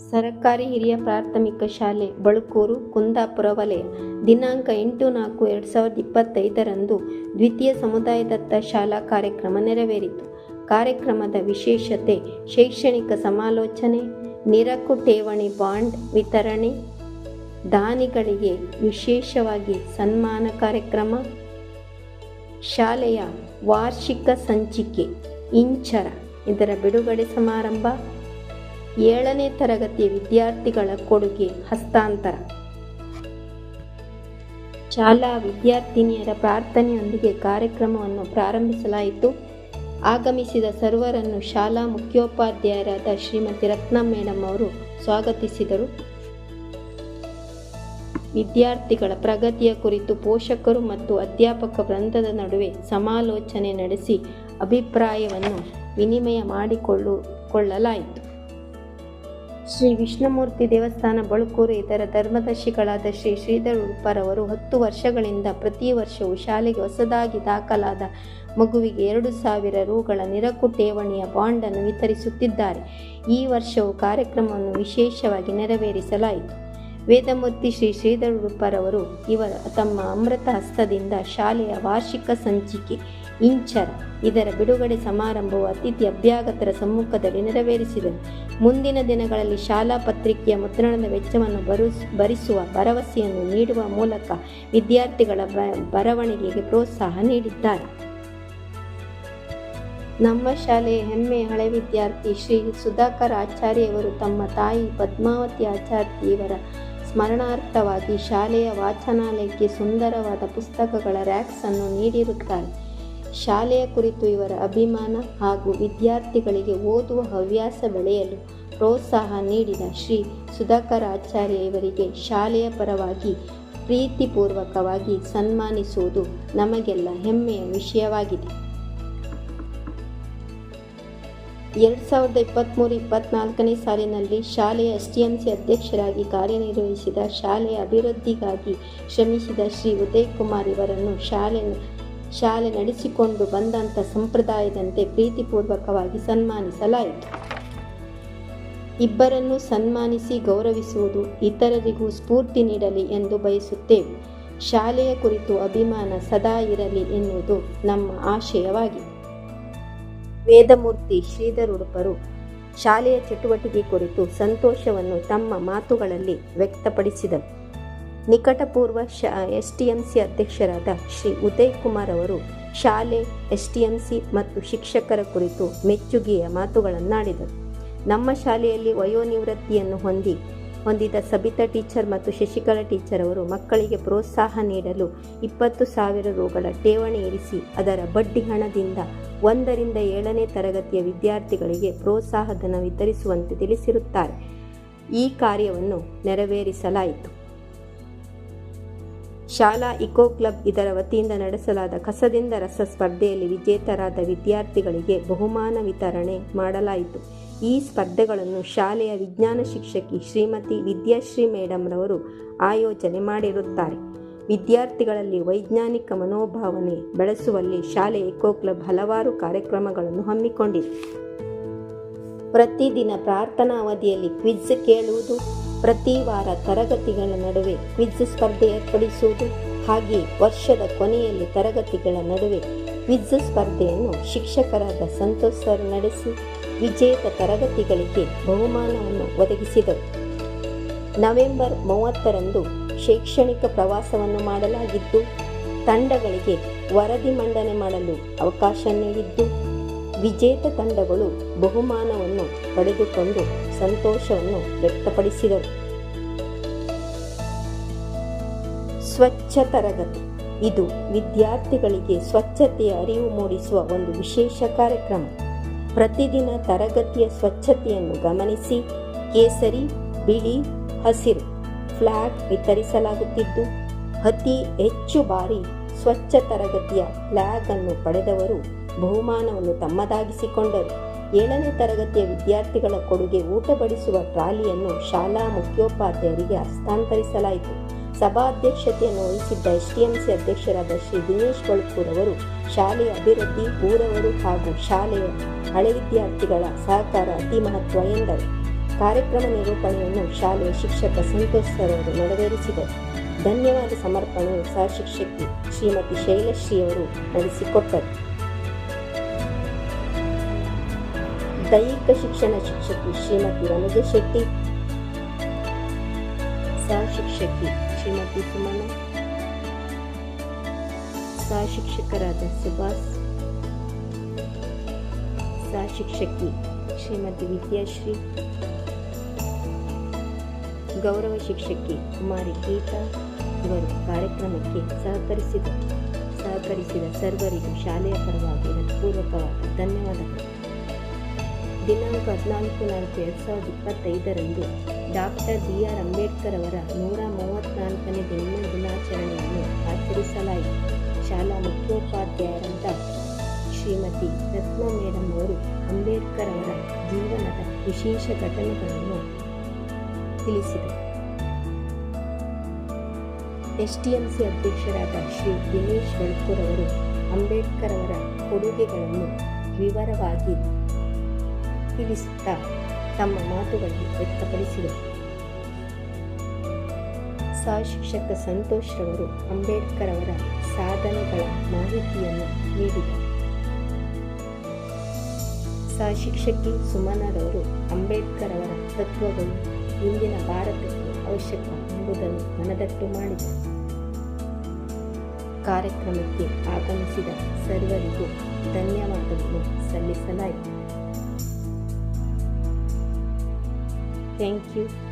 ಸರಕಾರಿ ಹಿರಿಯ ಪ್ರಾಥಮಿಕ ಶಾಲೆ ಬಳುಕೂರು ಕುಂದಾಪುರ ವಲಯ. ದಿನಾಂಕ ಎಂಟು ನಾಲ್ಕು ಎರಡು ಸಾವಿರದ ಇಪ್ಪತ್ತೈದರಂದು ದ್ವಿತೀಯ ಸಮುದಾಯದತ್ತ ಶಾಲಾ ಕಾರ್ಯಕ್ರಮ ನೆರವೇರಿತು. ಕಾರ್ಯಕ್ರಮದ ವಿಶೇಷತೆ ಶೈಕ್ಷಣಿಕ ಸಮಾಲೋಚನೆ, ನಿರಕು ಠೇವಣಿ ಬಾಂಡ್ ವಿತರಣೆ, ದಾನಿಗಳಿಗೆ ವಿಶೇಷವಾಗಿ ಸನ್ಮಾನ ಕಾರ್ಯಕ್ರಮ, ಶಾಲೆಯ ವಾರ್ಷಿಕ ಸಂಚಿಕೆ, ಇಂಚರ, ಇದರ ಬಿಡುಗಡೆ ಸಮಾರಂಭ ಏಳನೇ ತರಗತಿಯ ವಿದ್ಯಾರ್ಥಿಗಳ ಕೊಡುಗೆ ಹಸ್ತಾಂತರ. ಶಾಲಾ ವಿದ್ಯಾರ್ಥಿನಿಯರ ಪ್ರಾರ್ಥನೆಯೊಂದಿಗೆ ಕಾರ್ಯಕ್ರಮವನ್ನು ಪ್ರಾರಂಭಿಸಲಾಯಿತು. ಆಗಮಿಸಿದ ಸರ್ವರನ್ನು ಶಾಲಾ ಮುಖ್ಯೋಪಾಧ್ಯಾಯರಾದ ಶ್ರೀಮತಿ ರತ್ನ ಮೇಡಮ್ ಅವರು ಸ್ವಾಗತಿಸಿದರು. ವಿದ್ಯಾರ್ಥಿಗಳ ಪ್ರಗತಿಯ ಕುರಿತು ಪೋಷಕರು ಮತ್ತು ಅಧ್ಯಾಪಕ ವೃಂದದ ನಡುವೆ ಸಮಾಲೋಚನೆ ನಡೆಸಿ ಅಭಿಪ್ರಾಯವನ್ನು ವಿನಿಮಯ ಮಾಡಿಕೊಳ್ಳು, ಕೊಳ್ಳಲಾಯಿತು. ಶ್ರೀ ವಿಷ್ಣುಮೂರ್ತಿ ದೇವಸ್ಥಾನ ಬಳುಕೂರು ಇದರ ಧರ್ಮದರ್ಶಿಗಳಾದ ಶ್ರೀ ಶ್ರೀಧರ್ ಉಡುಪರವರು ಹತ್ತು ವರ್ಷಗಳಿಂದ ಪ್ರತಿ ವರ್ಷವೂ ಶಾಲೆಗೆ ಹೊಸದಾಗಿ ದಾಖಲಾದ ಮಗುವಿಗೆ ಎರಡು ಸಾವಿರ ರೂಗಳ ನಿರಕು ಠೇವಣಿಯ ಬಾಂಡನ್ನು ವಿತರಿಸುತ್ತಿದ್ದಾರೆ. ಈ ವರ್ಷವೂ ಕಾರ್ಯಕ್ರಮವನ್ನು ವಿಶೇಷವಾಗಿ ನೆರವೇರಿಸಲಾಯಿತು. ವೇದಮೂರ್ತಿ ಶ್ರೀ ಶ್ರೀಧರ್ ಉಡುಪರವರು ಇವರ ತಮ್ಮ ಅಮೃತ ಹಸ್ತದಿಂದ ಶಾಲೆಯ ವಾರ್ಷಿಕ ಸಂಚಿಕೆ ಇಂಚರ ಇದರ ಬಿಡುಗಡೆ ಸಮಾರಂಭವು ಅತಿಥಿ ಅಭ್ಯಾಗತರ ಸಮ್ಮುಖದಲ್ಲಿ ನೆರವೇರಿಸಿದೆ. ಮುಂದಿನ ದಿನಗಳಲ್ಲಿ ಶಾಲಾ ಪತ್ರಿಕೆಯ ಮುದ್ರಣದ ವೆಚ್ಚವನ್ನು ಬರುಸ್, ಭರಿಸುವ ಭರವಸೆಯನ್ನು ನೀಡುವ ಮೂಲಕ ವಿದ್ಯಾರ್ಥಿಗಳ ಬರವಣಿಗೆಗೆ ಪ್ರೋತ್ಸಾಹ ನೀಡಿದ್ದಾರೆ. ನಮ್ಮ ಶಾಲೆಯ ಹೆಮ್ಮೆ ಹಳೆ ವಿದ್ಯಾರ್ಥಿ ಶ್ರೀ ಸುಧಾಕರ್ ಆಚಾರ್ಯವರು ತಮ್ಮ ತಾಯಿ ಪದ್ಮಾವತಿ ಆಚಾರ್ಯ ಇವರ ಸ್ಮರಣಾರ್ಥವಾಗಿ ಶಾಲೆಯ ವಾಚನಾಲಯಕ್ಕೆ ಸುಂದರವಾದ ಪುಸ್ತಕಗಳ ರ್ಯಾಕ್ಸನ್ನು ನೀಡಿರುತ್ತಾರೆ. ಶಾಲೆಯ ಕುರಿತು ಇವರ ಅಭಿಮಾನ ಹಾಗೂ ವಿದ್ಯಾರ್ಥಿಗಳಿಗೆ ಓದುವ ಹವ್ಯಾಸ ಬೆಳೆಯಲು ಪ್ರೋತ್ಸಾಹ ನೀಡಿದ ಶ್ರೀ ಸುಧಾಕರ್ ಆಚಾರ್ಯ ಇವರಿಗೆ ಶಾಲೆಯ ಪರವಾಗಿ ಪ್ರೀತಿಪೂರ್ವಕವಾಗಿ ಸನ್ಮಾನಿಸುವುದು ನಮಗೆಲ್ಲ ಹೆಮ್ಮೆಯ ವಿಷಯವಾಗಿದೆ. ಎರಡು ಸಾವಿರದ ಇಪ್ಪತ್ತ್ಮೂರು ಇಪ್ಪತ್ತ್ನಾಲ್ಕನೇ ಸಾಲಿನಲ್ಲಿ ಶಾಲೆಯ ಎಸ್ ಟಿ ಎಂ ಸಿ ಅಧ್ಯಕ್ಷರಾಗಿ ಕಾರ್ಯನಿರ್ವಹಿಸಿದ ಶಾಲೆಯ ಅಭಿವೃದ್ಧಿಗಾಗಿ ಶ್ರಮಿಸಿದ ಶ್ರೀ ಉದಯ್ ಕುಮಾರ್ ಇವರನ್ನು ಶಾಲೆ ಶಾಲೆ ನಡೆಸಿಕೊಂಡು ಬಂದಂಥ ಸಂಪ್ರದಾಯದಂತೆ ಪ್ರೀತಿಪೂರ್ವಕವಾಗಿ ಸನ್ಮಾನಿಸಲಾಯಿತು. ಇಬ್ಬರನ್ನು ಸನ್ಮಾನಿಸಿ ಗೌರವಿಸುವುದು ಇತರರಿಗೂ ಸ್ಫೂರ್ತಿ ನೀಡಲಿ ಎಂದು ಬಯಸುತ್ತೇವೆ. ಶಾಲೆಯ ಕುರಿತು ಅಭಿಮಾನ ಸದಾ ಇರಲಿ ಎನ್ನುವುದು ನಮ್ಮ ಆಶಯವಾಗಿದೆ. ವೇದಮೂರ್ತಿ ಶ್ರೀಧರ್ ಉಡುಪರು ಶಾಲೆಯ ಚಟುವಟಿಕೆ ಕುರಿತು ಸಂತೋಷವನ್ನು ತಮ್ಮ ಮಾತುಗಳಲ್ಲಿ ವ್ಯಕ್ತಪಡಿಸಿದರು. ನಿಕಟಪೂರ್ವ ಶ ಎಸ್ ಟಿ ಎಂ ಸಿ ಅಧ್ಯಕ್ಷರಾದ ಶ್ರೀ ಉದಯ್ ಕುಮಾರ್ ಅವರು ಶಾಲೆ ಎಸ್ ಟಿ ಎಂ ಸಿ ಮತ್ತು ಶಿಕ್ಷಕರ ಕುರಿತು ಮೆಚ್ಚುಗೆಯ ಮಾತುಗಳನ್ನಾಡಿದರು. ನಮ್ಮ ಶಾಲೆಯಲ್ಲಿ ವಯೋನಿವೃತ್ತಿಯನ್ನು ಹೊಂದಿ, ಹೊಂದಿದ ಸಬಿತಾ ಟೀಚರ್ ಮತ್ತು ಶಶಿಕಲಾ ಟೀಚರ್ ಅವರು ಮಕ್ಕಳಿಗೆ ಪ್ರೋತ್ಸಾಹ ನೀಡಲು ಇಪ್ಪತ್ತು ಸಾವಿರ ರುಗಳ ಠೇವಣಿ ಇರಿಸಿ, ಅದರ ಬಡ್ಡಿ ಹಣದಿಂದ ಒಂದರಿಂದ ಏಳನೇ ತರಗತಿಯ ವಿದ್ಯಾರ್ಥಿಗಳಿಗೆ ಪ್ರೋತ್ಸಾಹಧನ ವಿತರಿಸುವಂತೆ ತಿಳಿಸಿರುತ್ತಾರೆ. ಈ ಕಾರ್ಯವನ್ನು ನೆರವೇರಿಸಲಾಯಿತು. ಶಾಲಾ ಇಕೋ ಕ್ಲಬ್ ಇದರ ವತಿಯಿಂದ ನಡೆಸಲಾದ ಕಸದಿಂದ ರಸ ಸ್ಪರ್ಧೆಯಲ್ಲಿ ವಿಜೇತರಾದ ವಿದ್ಯಾರ್ಥಿಗಳಿಗೆ ಬಹುಮಾನ ವಿತರಣೆ ಮಾಡಲಾಯಿತು. ಈ ಸ್ಪರ್ಧೆಗಳನ್ನು ಶಾಲೆಯ ವಿಜ್ಞಾನ ಶಿಕ್ಷಕಿ ಶ್ರೀಮತಿ ವಿದ್ಯಾಶ್ರೀ ಮೇಡಮ್ರವರು ಆಯೋಜನೆ ಮಾಡಿರುತ್ತಾರೆ. ವಿದ್ಯಾರ್ಥಿಗಳಲ್ಲಿ ವೈಜ್ಞಾನಿಕ ಮನೋಭಾವನೆ ಬೆಳೆಸುವಲ್ಲಿ ಶಾಲೆ ಇಕೋ ಕ್ಲಬ್ ಹಲವಾರು ಕಾರ್ಯಕ್ರಮಗಳನ್ನು ಹಮ್ಮಿಕೊಂಡಿದೆ. ಪ್ರತಿದಿನ ಪ್ರಾರ್ಥನಾ ಅವಧಿಯಲ್ಲಿ ಕ್ವಿಜ್ ಕೇಳುವುದು ಪ್ರತಿ ವಾರ ತರಗತಿಗಳ ನಡುವೆ ಕ್ವಿಜ್ ಸ್ಪರ್ಧೆ ಏರ್ಪಡಿಸುವುದು ಹಾಗೆ ವರ್ಷದ ಕೊನೆಯಲ್ಲಿ ತರಗತಿಗಳ ನಡುವೆ ಕ್ವಿಜ್ ಸ್ಪರ್ಧೆಯನ್ನು ಶಿಕ್ಷಕರಾದ ಸಂತೋಷ್ ಸರ್ ನಡೆಸಿ ವಿಜೇತ ತರಗತಿಗಳಿಗೆ ಬಹುಮಾನವನ್ನು ಒದಗಿಸಿದರು. ನವೆಂಬರ್ ಮೂವತ್ತರಂದು ಶೈಕ್ಷಣಿಕ ಪ್ರವಾಸವನ್ನು ಮಾಡಲಾಗಿದ್ದು ತಂಡಗಳಿಗೆ ವರದಿ ಮಂಡನೆ ಮಾಡಲು ಅವಕಾಶ ನೀಡಿದ್ದು ವಿಜೇತ ತಂಡಗಳು ಬಹುಮಾನವನ್ನು ಪಡೆದುಕೊಂಡು ಸಂತೋಷವನ್ನು ವ್ಯಕ್ತಪಡಿಸಿದರು. ಸ್ವಚ್ಛ ತರಗತಿ. ಇದು ವಿದ್ಯಾರ್ಥಿಗಳಿಗೆ ಸ್ವಚ್ಛತೆಯ ಅರಿವು ಮೂಡಿಸುವ ಒಂದು ವಿಶೇಷ ಕಾರ್ಯಕ್ರಮ. ಪ್ರತಿದಿನ ತರಗತಿಯ ಸ್ವಚ್ಛತೆಯನ್ನು ಗಮನಿಸಿ, ಕೇಸರಿ, ಬಿಳಿ, ಹಸಿರು, ಫ್ಲಾಗ್ ವಿತರಿಸಲಾಗುತ್ತಿದ್ದು, ಅತಿ ಹೆಚ್ಚು ಬಾರಿ ಸ್ವಚ್ಛ ತರಗತಿಯ ಫ್ಲಾಗ್ ಅನ್ನು ಪಡೆದವರು ಬಹುಮಾನವನ್ನು ತಮ್ಮದಾಗಿಸಿಕೊಂಡರು. ಏಳನೇ ತರಗತಿಯ ವಿದ್ಯಾರ್ಥಿಗಳ ಕೊಡುಗೆ ಊಟ ಬಡಿಸುವ ಟ್ರಾಲಿಯನ್ನು ಶಾಲಾ ಮುಖ್ಯೋಪಾಧ್ಯಾಯರಿಗೆ ಹಸ್ತಾಂತರಿಸಲಾಯಿತು. ಸಭಾಧ್ಯಕ್ಷತೆಯನ್ನು ವಹಿಸಿದ್ದ ಎಸ್ಟಿಎಂಸಿ ಅಧ್ಯಕ್ಷರಾದ ಶ್ರೀ ದಿನೇಶ್ ಬಳಕೂರ್ ಅವರು ಶಾಲೆಯ ಅಭಿವೃದ್ಧಿ, ಊರವರು ಹಾಗೂ ಶಾಲೆಯ ಹಳೆ ವಿದ್ಯಾರ್ಥಿಗಳ ಸಹಕಾರ ಅತಿ ಮಹತ್ವ ಎಂದರು. ಕಾರ್ಯಕ್ರಮ ನಿರೂಪಣೆಯನ್ನು ಶಾಲೆಯ ಶಿಕ್ಷಕ ಸಂತೋಷ್ ಸರ್ ಅವರು ನೆರವೇರಿಸಿದರು. ಧನ್ಯವಾದ ಸಮರ್ಪಣೆಯು ಸಹ ಶಿಕ್ಷಕಿ ಶ್ರೀಮತಿ ಶೈಲಶ್ರೀ ಅವರು ನಡೆಸಿಕೊಟ್ಟರು. ದೈಹಿಕ ಶಿಕ್ಷಣ ಶಿಕ್ಷಕಿ ಶ್ರೀಮತಿ ವನಜ ಶೆಟ್ಟಿ. ಸಹ ಶಿಕ್ಷಕಿ ಶ್ರೀಮತಿ ಸುಮನ. ಸಹ ಶಿಕ್ಷಕರಾದ ಸುಭಾಷ್ ಸಹ ಶಿಕ್ಷಕಿ ಶ್ರೀಮತಿ ವಿದ್ಯಾಶ್ರೀ. ಗೌರವ ಶಿಕ್ಷಕಿ ಕುಮಾರಿ ಗೀತಾ. ಇವರು ಕಾರ್ಯಕ್ರಮಕ್ಕೆ ಸಹಕರಿಸಿದ ಸಹಕರಿಸಿದ ಸರ್ವರಿಗೂ ಶಾಲೆಯ ಪರವಾಗಿ ಹೃತ್ಪೂರ್ವಕವಾದ ಧನ್ಯವಾದಗಳು. ದಿನಾಂಕ ಹದಿನಾಲ್ಕು ನಾಲ್ಕು ಎರಡು ಸಾವಿರದ ಇಪ್ಪತ್ತೈದರಂದು ಡಾಕ್ಟರ್ ಬಿ ಆರ್ ಅಂಬೇಡ್ಕರ್ ಅವರ ನೂರ ಮೂವತ್ತ್ನಾಲ್ಕನೇ ಜನ್ಮ ದಿನಾಚರಣೆಯನ್ನು ಆಚರಿಸಲಾಯಿತು. ಶಾಲಾ ಮುಖ್ಯೋಪಾಧ್ಯಾಯರಾದ ಶ್ರೀಮತಿ ರತ್ನ ಮೇಡಮ್ ಅವರು ಅಂಬೇಡ್ಕರ್ ಅವರ ಜೀವನದ ವಿಶೇಷ ಘಟನೆಗಳನ್ನು ತಿಳಿಸಿದರು. ಎಸ್ ಟಿ ಎಂ ಸಿ ಅಧ್ಯಕ್ಷರಾದ ಶ್ರೀ ದಿನೇಶ್ ಬಳ್ಕೂರ್ ಅವರು ಅಂಬೇಡ್ಕರ್ ಅವರ ಕೊಡುಗೆಗಳನ್ನು ವಿವರವಾಗಿ ತಿಳಿಸುತ್ತಾ ತಮ್ಮ ಮಾತುಗಳನ್ನು ವ್ಯಕ್ತಪಡಿಸಿದರು. ಸಹ ಶಿಕ್ಷಕ ಸಂತೋಷ್ ರವರು ಅಂಬೇಡ್ಕರ್ ಅವರ ಸಾಧನೆಗಳ ಮಾಹಿತಿಯನ್ನು ನೀಡಿದರು. ಸಹ ಶಿಕ್ಷಕಿ ಸುಮನರವರು ಅಂಬೇಡ್ಕರ್ ಅವರ ತತ್ವಗಳು ಇಂದಿನ ಭಾರತಕ್ಕೆ ಅವಶ್ಯಕ ಎಂಬುದನ್ನು ಮನದಟ್ಟು ಮಾಡಿದರು. ಕಾರ್ಯಕ್ರಮಕ್ಕೆ ಆಗಮಿಸಿದ ಸರ್ವರಿಗೂ ಧನ್ಯವಾದಗಳು ಸಲ್ಲಿಸಲಾಯಿತು. Thank you.